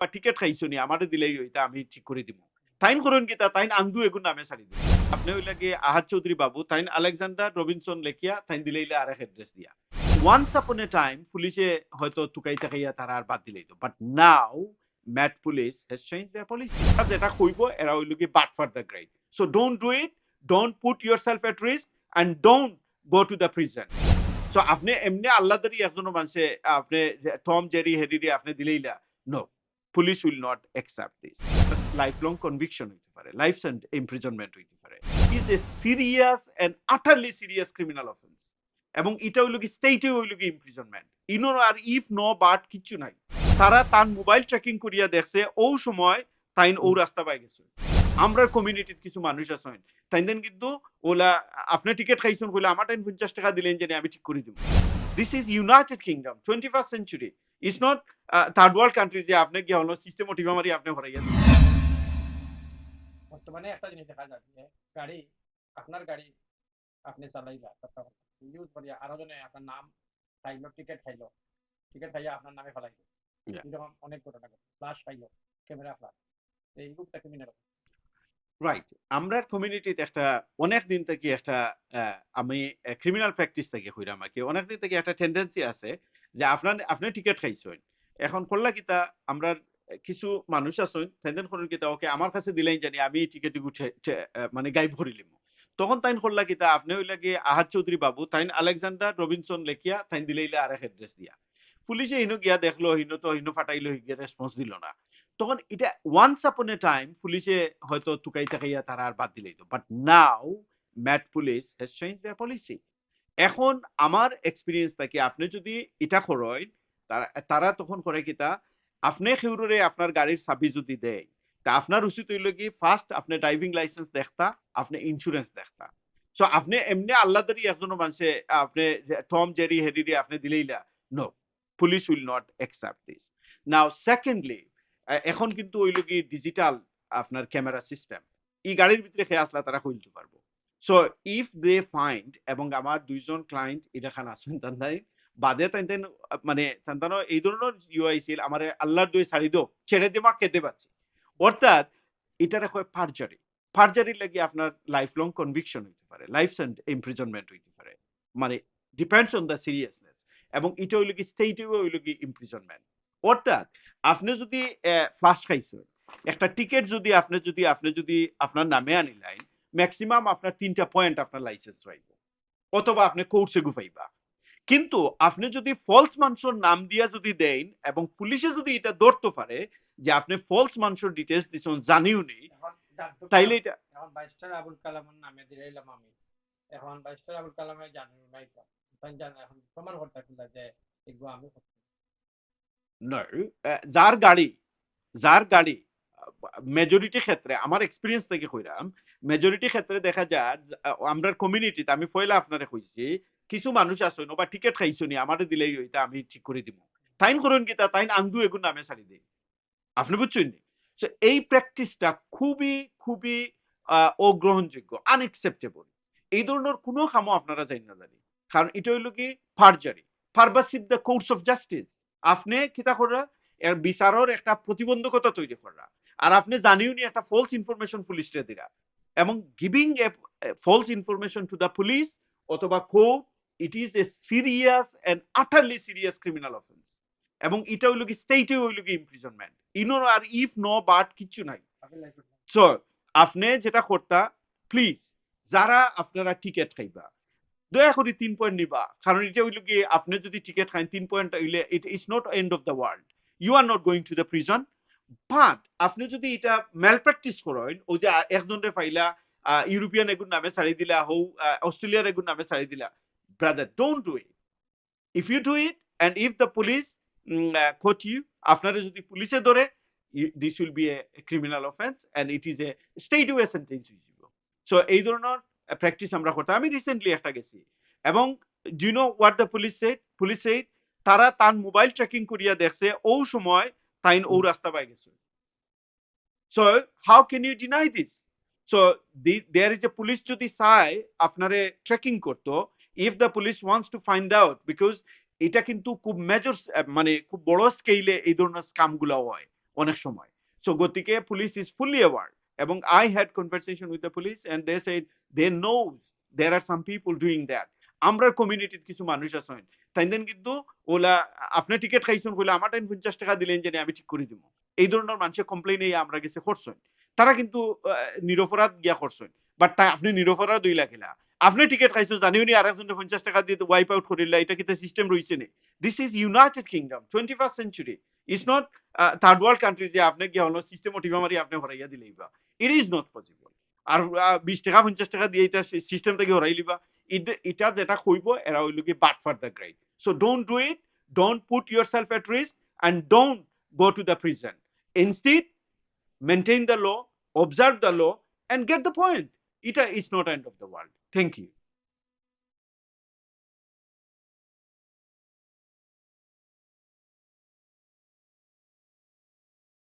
বা টিকেট খাইছো নি আমারে দিলেই ওইটা আমি ঠিক করে দিব তাইন করুন কি তা তাইন আংদু এগুন নামে ছাড়ি দিব আপনি ওই লাগে আহাদ চৌধুরী বাবু, তাইন আলেকজান্ডার রবিনসন লেখিয়া, তাইন দিলেইলে আর এক অ্যাড্রেস দিয়া। ওয়ান্স আপন এ টাইম পুলিশে হয়তো তুকাই তাকাইয়া তারা আর বাদ দিলেই তো but now Met police has change their policy যেটা কইব এরা ওই লোকে but for the great so don't do it don't put yourself at risk and don't go to the prison so আপনি এমনি আল্লাহদারি একজন মানুষে আপনি টম জেরি হেরি আপনি দিলেইলা no police will not accept this life long conviction হইতে পারে লাইফ সেন্ট ইমপ্রিজনমেন্ট হইতে পারে। Is a serious and utterly serious criminal offence এবং এটা হইল কি স্টেটে হইল কি ইমপ্রিজনমেন্ট ইনোর আর ইফ নো বাট কিচ্ছু নাই। তারা তার মোবাইল ট্র্যাকিং করিয়া দেখছে, ও সময় তাইন ও রাস্তা পাই গেছে। আমরা কমিউনিটির কিছু মানুষ আছেন তাই দেন কিন্তু ওলা, আপনি টিকিট খাইছেন কইলে আমার টাইম পঞ্চাশ টাকা দিলেন যে আমি ঠিক করে দিব। This is United Kingdom twenty first century is not third world country যে আপনি কি হলো সিস্টেম টিভা মারি আপনি হরাইয়া দিবেন। বর্তমানে একটা জিনিস দেখা যায় যে গাড়ি আপনার গাড়ি আপনি চালাইলা ইউজ করিয়া আরও জনে আপনার নাম খাইলো টিকিট খাইলো। টিকিট খাইয়া আপনার নামে ফেলাইলো. এরকম অনেক ঘটনা ঘটে। ফ্লাশ খাইলো ক্যামেরা ফ্লাশ এই গ্রুপটা ক্রিমিনাল রাইট আমরা কমিউনিটিতে একটা অনেক দিন থেকে একটা আমি ক্রিমিনাল প্র্যাকটিস থেকে হইলাম আর কি। অনেক দিন থেকে একটা টেন্ডেন্সি আছে যে আপনার আপনি টিকিট খাইছেন। এখন করলা কিতা আমরা কিছু মানুষ আছেন তেন্দেন করেন কিতা ওকে আমার কাছে দিলেই জানি আমি টিকিট আহ, মানে গাই ভরিলিম তখন তাইন করলা কিতা আপনি ওই লাগে আহাদ চৌধুরী বাবু তাইন আলেকজান্ডার রবিনসন লেখিয়া তাইন দিলেইলে আর এক অ্যাড্রেস দিয়া। পুলিশে হিনো গিয়া দেখল হিনো তো হিনো ফাটাইলো হিগে রেসপন্স দিল না। তখন এটা ওয়ান্স আপন এ টাইম পুলিশে হয়তো তুকাই তাকাইয়া তারা আর বাদ দিলেই তো। But now Met police has change their policy এখন আমার এক্সপিরিয়েন্স থাকে, আপনি যদি এটা করেন তারা তখন করে কিতা আপনি খেউরে আপনার গাড়ির চাবি যদি দেয় তা আপনার উচিত হইল কি ফার্স্ট আপনি ড্রাইভিং লাইসেন্স দেখতা, আপনি ইন্স্যুরেন্স দেখতা। সো আপনি এমনি আল্লাহদারি একজন মানুষে আপনি টম জেরি হেরি আপনি দিলেইলা no police will not accept this now secondly এখন কিন্তু ওই লোক ডিজিটাল আপনার ক্যামেরা সিস্টেম এই গাড়ির ভিতরে খেয়ে আসলা তারা খুলতে পারব সো ইফ দে ফাইন্ড এবং আমার দুইজন ক্লায়েন্ট এটাখান আসুন তান্দাই বাদে তাই তাই মানে তান্তানো এই ধরনের ইউআই ছিল আমার আল্লাহর দুই শাড়ি দো ছেড়ে দেবা, খেতে পাচ্ছি। অর্থাৎ, এটার হয় ফার্জারি ফার্জারির লাগি আপনার লাইফ লং কনভিকশন হইতে পারে লাইফ ইমপ্রিজনমেন্ট হইতে পারে। মানে ডিপেন্ডস অন দ্য সিরিয়াসনেস এবং এটা হইল কি স্টেটেও হইল কি ইমপ্রিজনমেন্ট অর্থাৎ, আপনি যদি ফ্লাশ খাইছেন, একটা টিকিট যদি আপনি যদি আপনি যদি আপনার নামে আনিলেন ম্যাক্সিমাম আপনার তিনটা পয়েন্ট আপনার লাইসেন্স রাইব অথবা আপনি কোর্সে গুফাইবা কিন্তু আপনি যদি ফলস মানুষের নাম দিয়া যদি দেন এবং পুলিশে যদি এটা ধরতে পারে যে আপনি ফলস মানুষের ডিটেলস দিচ্ছেন জানিও নেই তাইলে এটা এখন বাইশটার আবুল কালামের নামে দিলাম আমি। এখন বাইশটার আবুল কালামে জানি নাই এখন প্রমাণ করতে যে এগুলো আমি। No, যার গাড়ি যার গাড়ি মেজরিটি ক্ষেত্রে আমার এক্সপিরিয়েন্স থেকে কইরাম মেজরিটি ক্ষেত্রে দেখা যায় আমরা কমিউনিটিতে আমি পয়লা আপনারে কইছি কিছু মানুষ আসুন বা টিকিট খাইছো নি আমারে দিলেই ওইটা আমি ঠিক করে দিব তাইন করুন কি তা তাইন আংদু এগুন নামে ছাড়ি দেই। আপনি বুঝছেন So, এই প্র্যাকটিসটা খুবই খুবই অগ্রহণযোগ্য আনএক্সেপ্টেবল এই ধরনের কোনো কামও আপনারা জানি না জানি। কারণ এটা হইল কি ফার্জারি ফার্বাসিভ দ্য কোর্স অফ জাস্টিস আপনি কিতা করা এর বিচারের একটা প্রতিবন্ধকতা তৈরি করা। আর আপনি জানিও নি একটা ফলস ইনফরমেশন পুলিশরে দিরা। এবং giving a false information to the police অথবা court it is a serious and utterly serious criminal offence এবং এটা হইল কি স্টেটে হইল কি ইমপ্রিজনমেন্ট ইনোর আর ইফ নো বাট কিচ্ছু নাই। সো আপনি যেটা করতা প্লিজ যারা আপনারা টিকেট খাইবা, দয়া করে তিন পয়েন্ট নিবা। কারণ এটা হইল কি, আপনি যদি টিকেট খান তিন পয়েন্ট হইলে it is not end of the world you are not going to the prison but আপনি যদি এটা ম্যাল প্র্যাকটিস করেন, ওই যে একজনের ফাইলা ইউরোপিয়ান এগুন নামে ছাড়ি দিলা, হৌ অস্ট্রেলিয়ার এগুন নামে ছাড়ি দিলা। Brother don't do it if you do it and if the police catch you আপনারা যদি পুলিশে ধরে this will be a criminal offence and it is a state way sentence হইব সো এই ধরনের প্র্যাকটিস আমরা করতাম। আমি রিসেন্টলি একটা গেছি। এবং do know what the police said police said তারা তার মোবাইল ট্র্যাকিং করিয়া দেখছে ও সময় তাইন ও রাস্তা পাই গেছে। So how can you deny this so there is a police যদি চায় আপনারে ট্র্যাকিং করতো if the police wants to find out because এটা কিন্তু খুব মেজর মানে খুব বড় স্কেলে এই ধরনের স্কামগুলো হয় অনেক সময়। সো গতিকে পুলিশ ইজ ফুললি অ্যাওয়ার এবং I had conversation with the police and they said they know there are some people doing that আমরা কমিউনিটির কিছু মানুষ আছেন। তাই দেন কিন্তু ওলা, আপনি টিকিট খাইছেন কইলে আমার টাইম পঞ্চাশ টাকা দিলেন যে আমি ঠিক করে দিব এই ধরনের মানুষের কমপ্লেন এই আমরা গেছে করছেন। তারা কিন্তু নিরপরাধ গিয়া করছেন। বাট তাই আপনি নিরপরাধ হইলা কিনা আপনি টিকিট খাইছেন জানিও নি আরেকজনের পঞ্চাশ টাকা দিয়ে ওয়াইপ আউট করিলা এটা কিন্তু সিস্টেম রয়েছে নি? This is United Kingdom twenty first century is not third world country যে আপনি গিয়া হলো সিস্টেম টিভা মারি আপনি হরাইয়া দিলেই বা ইট ইজ নট পসিবল আর বিশ টাকা, পঞ্চাশ টাকা দিয়ে এটা সিস্টেম থেকে হরাই লিবা। এটা যেটা কইব এরা হইল কি but for the great so don't do it don't put yourself at risk and don't go to the prison instead maintain the law, observe the law, and get the point. It is not end of the world. Thank you.